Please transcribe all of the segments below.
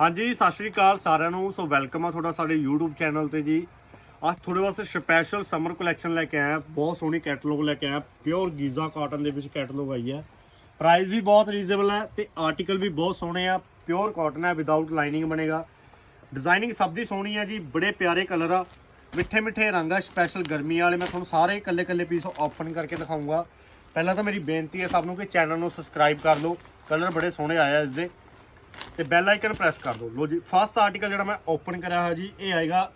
ਹਾਂਜੀ, ਸਤਿ ਸ਼੍ਰੀ ਅਕਾਲ ਸਾਰਿਆਂ ਨੂੰ। ਸੋ ਵੈਲਕਮ ਆ ਤੁਹਾਡਾ ਸਾਡੇ YouTube ਚੈਨਲ ਤੇ ਜੀ। ਅੱਜ ਤੁਹਾਡੇ ਵਾਸਤੇ ਸਪੈਸ਼ਲ ਸਮਰ ਕਲੈਕਸ਼ਨ ਲੈ ਕੇ ਆਇਆ। ਬਹੁਤ ਸੋਹਣੀ ਕੈਟਲੌਗ ਲੈ ਕੇ ਆਇਆ। ਪਿਓਰ ਗੀਜ਼ਾ ਕਾਟਨ ਦੇ ਵਿੱਚ ਕੈਟਲੌਗ ਆਈ ਹੈ। ਪ੍ਰਾਈਸ ਵੀ ਬਹੁਤ ਰੀਜ਼ਨੇਬਲ ਹੈ ਤੇ ਆਰਟੀਕਲ ਵੀ ਬਹੁਤ ਸੋਹਣੇ ਆ। ਪਿਓਰ ਕਾਟਨ ਹੈ ਵਿਦਆਊਟ ਲਾਈਨਿੰਗ ਬਣੇਗਾ। ਡਿਜ਼ਾਈਨਿੰਗ ਸਭ ਦੀ ਸੋਹਣੀ ਆ ਜੀ। ਬੜੇ ਪਿਆਰੇ ਕਲਰ ਆ। ਮਿੱਠੇ ਮਿੱਠੇ ਰੰਗ ਆ ਸਪੈਸ਼ਲ ਗਰਮੀ ਵਾਲੇ। ਮੈਂ ਤੁਹਾਨੂੰ ਸਾਰੇ ਇਕੱਲੇ ਇਕੱਲੇ ਪੀਸ ਓਪਨ ਕਰਕੇ ਦਿਖਾਊਂਗਾ। ਪਹਿਲਾਂ ਤਾਂ ਮੇਰੀ ਬੇਨਤੀ ਹੈ ਸਭ ਨੂੰ ਕਿ ਚੈਨਲ ਨੂੰ ਸਬਸਕ੍ਰਾਈਬ ਕਰ ਲਓ। ਕਲਰ ਬੜੇ ਸੋਹਣੇ ਆਏ ਆ ਇਸ ਦੇ। ਤੇ ਬੈਲ ਆਈਕਨ ਪ੍ਰੈਸ ਕਰ ਦਿਓ ਲੋ ਜੀ ਫਸਟ ਆਰਟੀਕਲ ਜਿਹੜਾ ਮੈਂ ਓਪਨ ਕਰਿਆ ਹੋਇਆ ਜੀ, ਇਹ ਆਏਗਾ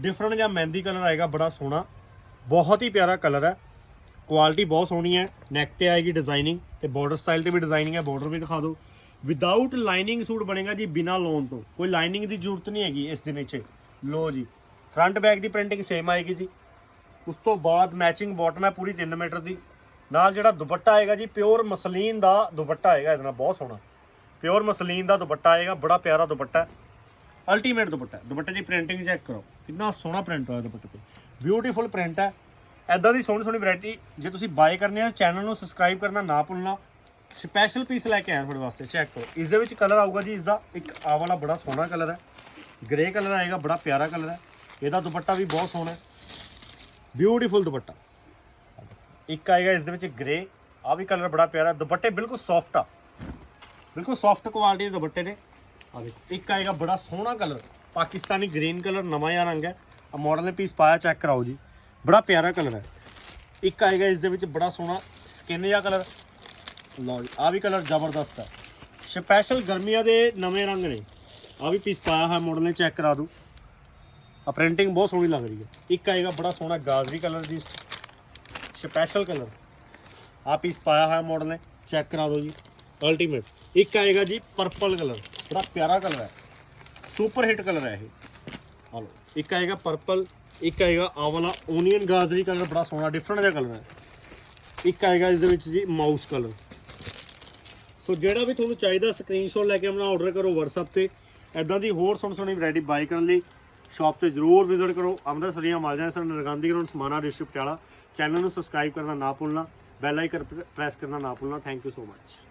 ਡਿਫਰੈਂਟ ਜਾਂ ਮਹਿੰਦੀ ਕਲਰ ਆਏਗਾ, ਬੜਾ ਸੋਹਣਾ। ਬਹੁਤ ਹੀ ਪਿਆਰਾ ਕਲਰ ਹੈ। ਕੁਆਲਿਟੀ ਬਹੁਤ ਸੋਹਣੀ ਹੈ। ਨੈਕ ਤੇ ਆਏਗੀ ਡਿਜ਼ਾਈਨਿੰਗ ਤੇ ਬਾਰਡਰ ਸਟਾਈਲ ਤੇ ਵੀ ਡਿਜ਼ਾਈਨਿੰਗ ਹੈ। ਬਾਰਡਰ ਵੀ ਦਿਖਾ ਦਿਓ। ਵਿਦਆਊਟ ਲਾਈਨਿੰਗ ਸੂਟ ਬਣੇਗਾ ਜੀ ਬਿਨਾ ਲੋਨ ਤੋਂ। ਕੋਈ ਲਾਈਨਿੰਗ ਦੀ ਜ਼ਰੂਰਤ ਨਹੀਂ ਹੈਗੀ ਇਸ ਦੇ ਵਿੱਚ ਲੋ ਜੀ ਫਰੰਟ ਬੈਕ ਦੀ ਪ੍ਰਿੰਟਿੰਗ ਸੇਮ ਆਏਗੀ ਜੀ। ਉਸ ਤੋਂ ਬਾਅਦ ਮੈਚਿੰਗ ਬਾਟਮ ਹੈ ਪੂਰੀ 3 ਮੀਟਰ ਦੀ। ਨਾਲ ਜਿਹੜਾ ਦੁਪੱਟਾ ਆਏਗਾ ਜੀ ਪਿਓਰ ਮਸਲੀਨ ਦਾ ਦੁਪੱਟਾ ਆਏਗਾ ਇਹਦੇ ਨਾਲ, ਬਹੁਤ ਸੋਹਣਾ। ਪਿਓਰ ਮਸਲੀਨ ਦਾ ਦੁਪੱਟਾ ਆਏਗਾ, ਬੜਾ ਪਿਆਰਾ ਦੁਪੱਟਾ ਹੈ। ਅਲਟੀਮੇਟ ਦੁਪੱਟਾ ਹੈ। ਦੁਪੱਟੇ ਦੀ ਪ੍ਰਿੰਟਿੰਗ ਚੈੱਕ ਕਰੋ। ਕਿੰਨਾ ਸੋਹਣਾ ਪ੍ਰਿੰਟ ਹੋਇਆ ਦੁਪੱਟੇ ਤੇ। ਬਿਊਟੀਫੁਲ ਪ੍ਰਿੰਟ ਹੈ। ਐਦਾਂ ਦੀ ਸੋਹਣੀ ਸੋਹਣੀ ਵੈਰਾਈਟੀ ਜੇ ਤੁਸੀਂ ਬਾਏ ਕਰਨੀ ਹੈ ਚੈਨਲ ਨੂੰ ਸਬਸਕ੍ਰਾਈਬ ਕਰਨਾ ਨਾ ਭੁੱਲਣਾ ਸਪੈਸ਼ਲ ਪੀਸ ਲੈ ਕੇ ਆਇਆ ਤੁਹਾਡੇ ਵਾਸਤੇ ਚੈੱਕ ਕਰੋ। ਇਸ ਦੇ ਵਿੱਚ ਕਲਰ ਆਊਗਾ ਜੀ ਇਸ ਦਾ ਇੱਕ ਆ ਵਾਲਾ ਬੜਾ ਸੋਹਣਾ ਕਲਰ ਹੈ। ਗ੍ਰੇ ਕਲਰ ਆਏਗਾ, ਬੜਾ ਪਿਆਰਾ ਕਲਰ ਹੈ। ਇਹਦਾ ਦੁਪੱਟਾ ਵੀ ਬਹੁਤ ਸੋਹਣਾ ਹੈ। ਬਿਊਟੀਫੁਲ ਦੁਪੱਟਾ। ਇੱਕ ਆਏਗਾ ਇਸ ਦੇ ਵਿੱਚ ਗ੍ਰੇ ਆ ਵੀ ਕਲਰ ਬੜਾ ਪਿਆਰਾ ਦੁਪੱਟੇ ਬਿਲਕੁਲ ਸੌਫਟ ਆ। ਬਿਲਕੁਲ ਸੌਫਟ ਕੁਆਲਿਟੀ ਦੇ ਦੁਪੱਟੇ ਨੇ। ਆ ਦੇਖੋ, ਇੱਕ ਆਏਗਾ ਬੜਾ ਸੋਹਣਾ ਕਲਰ ਪਾਕਿਸਤਾਨੀ ਗ੍ਰੀਨ ਕਲਰ ਨਵਾਂ ਜਿਹਾ ਰੰਗ ਹੈ। ਆ ਮਾਡਲ ਨੇ ਪੀਸ ਪਾਇਆ ਚੈੱਕ ਕਰਾਓ ਜੀ। ਬੜਾ ਪਿਆਰਾ ਕਲਰ ਹੈ। ਇੱਕ ਆਏਗਾ ਇਸ ਦੇ ਵਿੱਚ ਬੜਾ ਸੋਹਣਾ ਸਕਿਨ ਜਿਹਾ ਕਲਰ ਲਓ ਜੀ ਆ ਵੀ ਕਲਰ ਜ਼ਬਰਦਸਤ ਹੈ। ਸਪੈਸ਼ਲ ਗਰਮੀਆਂ ਦੇ ਨਵੇਂ ਰੰਗ ਨੇ। ਆ ਵੀ ਪੀਸ ਪਾਇਆ ਹੋਇਆ ਮਾਡਲ ਨੇ ਚੈੱਕ ਕਰਾ ਦੂ ਆ ਪ੍ਰਿੰਟਿੰਗ ਬਹੁਤ ਸੋਹਣੀ ਲੱਗ ਰਹੀ ਹੈ। ਇੱਕ ਆਏਗਾ ਬੜਾ ਸੋਹਣਾ ਗਾਜ਼ਰੀ ਕਲਰ ਦੀ ਸਪੈਸ਼ਲ ਕਲਰ ਆ ਪੀਸ ਪਾਇਆ ਹੋਇਆ ਮਾਡਲ ਨੇ ਚੈੱਕ ਕਰਾ ਦਿਓ ਜੀ। ਅਲਟੀਮੇਟ ਇੱਕ ਆਏਗਾ ਜੀ ਪਰਪਲ ਕਲਰ ਬੜਾ ਪਿਆਰਾ ਕਲਰ ਹੈ। ਸੁਪਰ ਹਿੱਟ ਕਲਰ ਹੈ ਇਹ। ਆ ਇੱਕ ਆਏਗਾ ਪਰਪਲ ਇੱਕ ਆਏਗਾ ਆ ਵਾਲਾ ਓਨੀਅਨ ਗਾਜਰੀ ਕਲਰ ਬੜਾ ਸੋਹਣਾ ਡਿਫਰੈਂਟ ਜਿਹਾ ਕਲਰ ਹੈ। ਇੱਕ ਆਏਗਾ ਇਸ ਦੇ ਵਿੱਚ ਜੀ ਮਾਊਸ ਕਲਰ ਸੋ ਜਿਹੜਾ ਵੀ ਤੁਹਾਨੂੰ ਚਾਹੀਦਾ ਸਕਰੀਨਸ਼ਾਟ ਲੈ ਕੇ ਆਪਣਾ ਆਰਡਰ ਕਰੋ WhatsApp ਤੇ। ਐਦਾਂ ਦੀ ਹੋਰ ਸੋਹਣੀ ਸੋਹਣੀ ਵੈਰਾਈਟੀ ਬਾਈ ਕਰਨ ਲਈ ਸ਼ਾਪ ਤੇ ਜਰੂਰ ਵਿਜ਼ਿਟ ਕਰੋ। ਅੰਮ੍ਰਿਤਸਰੀਆਂ, ਮਾਲਜਾਂ ਸਰ ਨਰਗਾਂਦੀ ground Samana district Patiala. Channel ਨੂੰ ਸਬਸਕ੍ਰਾਈਬ ਕਰਨਾ ਨਾ ਭੁੱਲਣਾ। ਬੈਲ ਆਈਕਨ ਪ੍ਰੈਸ ਕਰਨਾ ਨਾ ਭੁੱਲਣਾ। Thank you so much